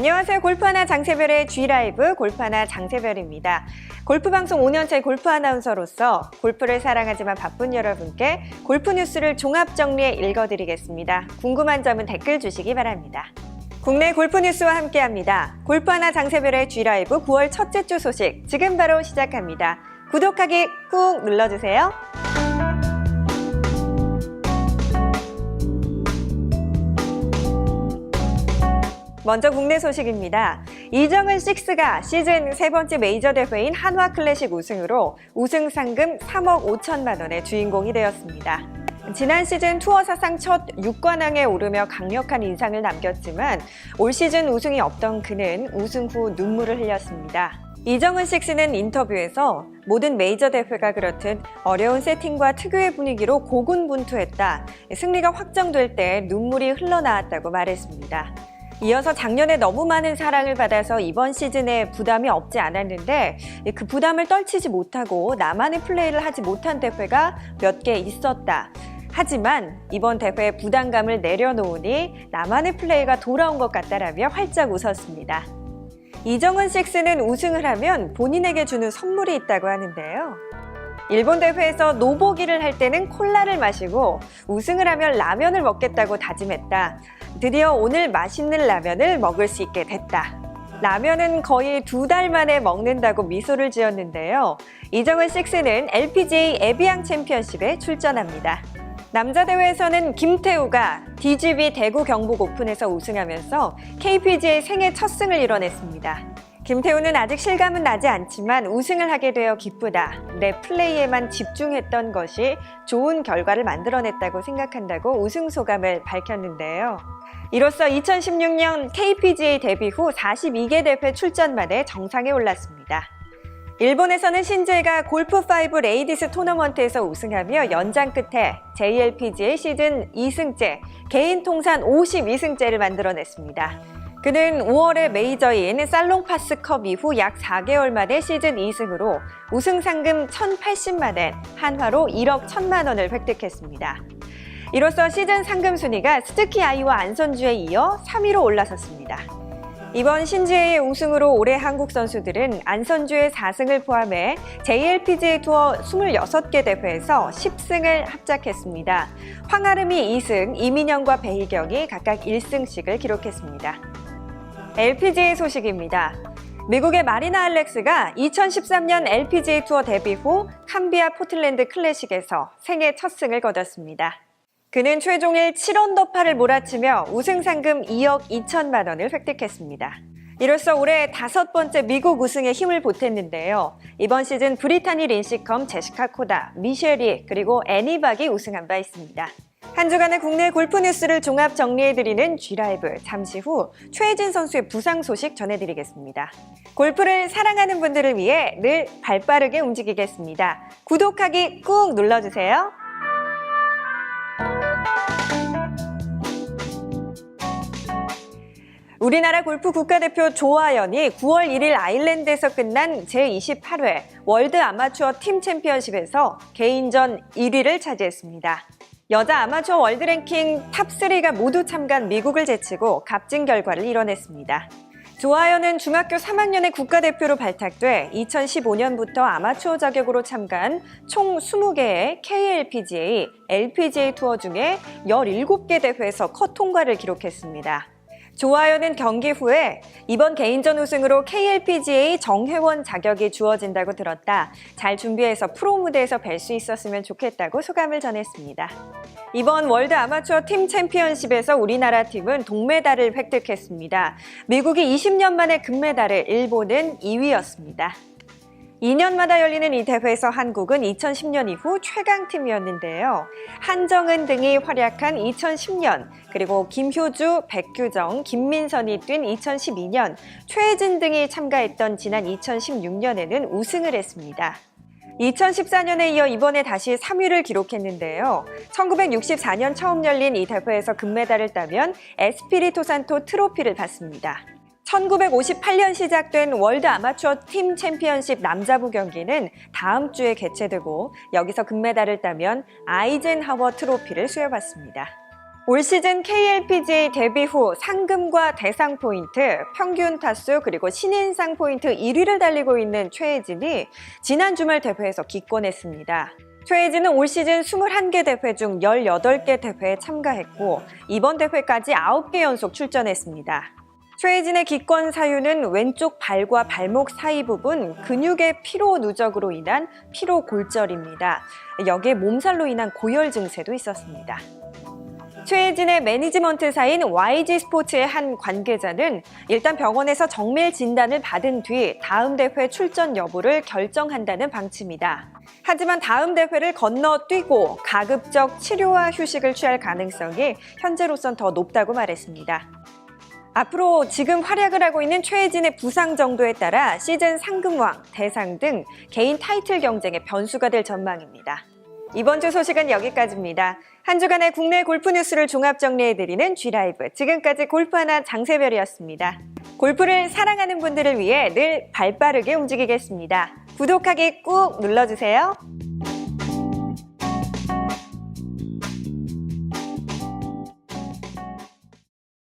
안녕하세요. 골프하나 장세별의 G라이브 골프하나 장세별입니다. 골프 방송 5년차 골프 아나운서로서 골프를 사랑하지만 바쁜 여러분께 골프 뉴스를 종합 정리해 읽어드리겠습니다. 궁금한 점은 댓글 주시기 바랍니다. 국내 골프 뉴스와 함께합니다. 골프하나 장세별의 G라이브 9월 첫째 주 소식 지금 바로 시작합니다. 구독하기 꾹 눌러주세요. 먼저 국내 소식입니다. 이정은 식스가 시즌 세 번째 메이저 대회인 한화 클래식 우승으로 우승 상금 3억 5천만 원의 주인공이 되었습니다. 지난 시즌 투어 사상 첫 6관왕에 오르며 강력한 인상을 남겼지만 올 시즌 우승이 없던 그는 우승 후 눈물을 흘렸습니다. 이정은 식스는 인터뷰에서 모든 메이저 대회가 그렇듯 어려운 세팅과 특유의 분위기로 고군분투했다. 승리가 확정될 때 눈물이 흘러나왔다고 말했습니다. 이어서 작년에 너무 많은 사랑을 받아서 이번 시즌에 부담이 없지 않았는데 그 부담을 떨치지 못하고 나만의 플레이를 하지 못한 대회가 몇 개 있었다. 하지만 이번 대회에 부담감을 내려놓으니 나만의 플레이가 돌아온 것 같다라며 활짝 웃었습니다. 이정은 식스는 우승을 하면 본인에게 주는 선물이 있다고 하는데요. 일본 대회에서 노보기를 할 때는 콜라를 마시고 우승을 하면 라면을 먹겠다고 다짐했다. 드디어 오늘 맛있는 라면을 먹을 수 있게 됐다. 라면은 거의 두 달 만에 먹는다고 미소를 지었는데요. 이정은 식스는 LPGA 에비앙 챔피언십에 출전합니다. 남자 대회에서는 김태우가 DGB 대구 경북 오픈에서 우승하면서 KPGA 생애 첫 승을 이뤄냈습니다. 김태우는 아직 실감은 나지 않지만 우승을 하게 되어 기쁘다. 내 플레이에만 집중했던 것이 좋은 결과를 만들어냈다고 생각한다고 우승 소감을 밝혔는데요. 이로써 2016년 KPGA 데뷔 후 42개 대회 출전 만에 정상에 올랐습니다. 일본에서는 신재가 골프5 레이디스 토너먼트에서 우승하며 연장 끝에 JLPGA 시즌 2승째, 개인 통산 52승째를 만들어냈습니다. 그는 5월에 메이저인 살롱파스컵 이후 약 4개월 만에 시즌 2승으로 우승 상금 1,080만 엔, 한화로 1억 1천만 원을 획득했습니다. 이로써 시즌 상금 순위가 스즈키 아이와 안선주에 이어 3위로 올라섰습니다. 이번 신지혜의 우승으로 올해 한국 선수들은 안선주의 4승을 포함해 JLPGA 투어 26개 대회에서 10승을 합작했습니다. 황아름이 2승, 이민영과 배희경이 각각 1승씩을 기록했습니다. LPGA 소식입니다. 미국의 마리나 알렉스가 2013년 LPGA 투어 데뷔 후 캄비아 포틀랜드 클래식에서 생애 첫 승을 거뒀습니다. 그는 최종일 7언더파를 몰아치며 우승 상금 2억 2천만 원을 획득했습니다. 이로써 올해 다섯 번째 미국 우승에 힘을 보탰는데요. 이번 시즌 브리타니 린시컴, 제시카 코다, 미셸이 그리고 애니박이 우승한 바 있습니다. 한 주간의 국내 골프 뉴스를 종합 정리해드리는 G라이브. 잠시 후 최혜진 선수의 부상 소식 전해드리겠습니다. 골프를 사랑하는 분들을 위해 늘 발빠르게 움직이겠습니다. 구독하기 꾹 눌러주세요. 우리나라 골프 국가대표 조아연이 9월 1일 아일랜드에서 끝난 제28회 월드 아마추어 팀 챔피언십에서 개인전 1위를 차지했습니다. 여자 아마추어 월드 랭킹 탑3가 모두 참가한 미국을 제치고 값진 결과를 이뤄냈습니다. 조아연은 중학교 3학년에 국가대표로 발탁돼 2015년부터 아마추어 자격으로 참가한 총 20개의 KLPGA, LPGA 투어 중에 17개 대회에서 컷 통과를 기록했습니다. 조아연은 경기 후에 이번 개인전 우승으로 KLPGA 정회원 자격이 주어진다고 들었다. 잘 준비해서 프로 무대에서 뵐 수 있었으면 좋겠다고 소감을 전했습니다. 이번 월드 아마추어 팀 챔피언십에서 우리나라 팀은 동메달을 획득했습니다. 미국이 20년 만에 금메달을, 일본은 2위였습니다. 2년마다 열리는 이 대회에서 한국은 2010년 이후 최강팀이었는데요. 한정은 등이 활약한 2010년, 그리고 김효주, 백규정, 김민선이 뛴 2012년, 최혜진 등이 참가했던 지난 2016년에는 우승을 했습니다. 2014년에 이어 이번에 다시 3위를 기록했는데요. 1964년 처음 열린 이 대회에서 금메달을 따면 에스피리 토 산토 트로피를 받습니다. 1958년 시작된 월드 아마추어 팀 챔피언십 남자부 경기는 다음 주에 개최되고 여기서 금메달을 따면 아이젠하워 트로피를 수여받습니다. 올 시즌 KLPGA 데뷔 후 상금과 대상 포인트, 평균 타수 그리고 신인상 포인트 1위를 달리고 있는 최혜진이 지난 주말 대회에서 기권했습니다. 최혜진은 올 시즌 21개 대회 중 18개 대회에 참가했고 이번 대회까지 9개 연속 출전했습니다. 최혜진의 기권 사유는 왼쪽 발과 발목 사이 부분 근육의 피로 누적으로 인한 피로 골절입니다. 여기에 몸살로 인한 고열 증세도 있었습니다. 최혜진의 매니지먼트사인 YG 스포츠의 한 관계자는 일단 병원에서 정밀 진단을 받은 뒤 다음 대회 출전 여부를 결정한다는 방침이다. 하지만 다음 대회를 건너뛰고 가급적 치료와 휴식을 취할 가능성이 현재로선 더 높다고 말했습니다. 앞으로 지금 활약을 하고 있는 최혜진의 부상 정도에 따라 시즌 상금왕, 대상 등 개인 타이틀 경쟁의 변수가 될 전망입니다. 이번 주 소식은 여기까지입니다. 한 주간의 국내 골프 뉴스를 종합 정리해드리는 G라이브. 지금까지 골프 하나 장세별이었습니다. 골프를 사랑하는 분들을 위해 늘 발빠르게 움직이겠습니다. 구독하기 꾹 눌러주세요.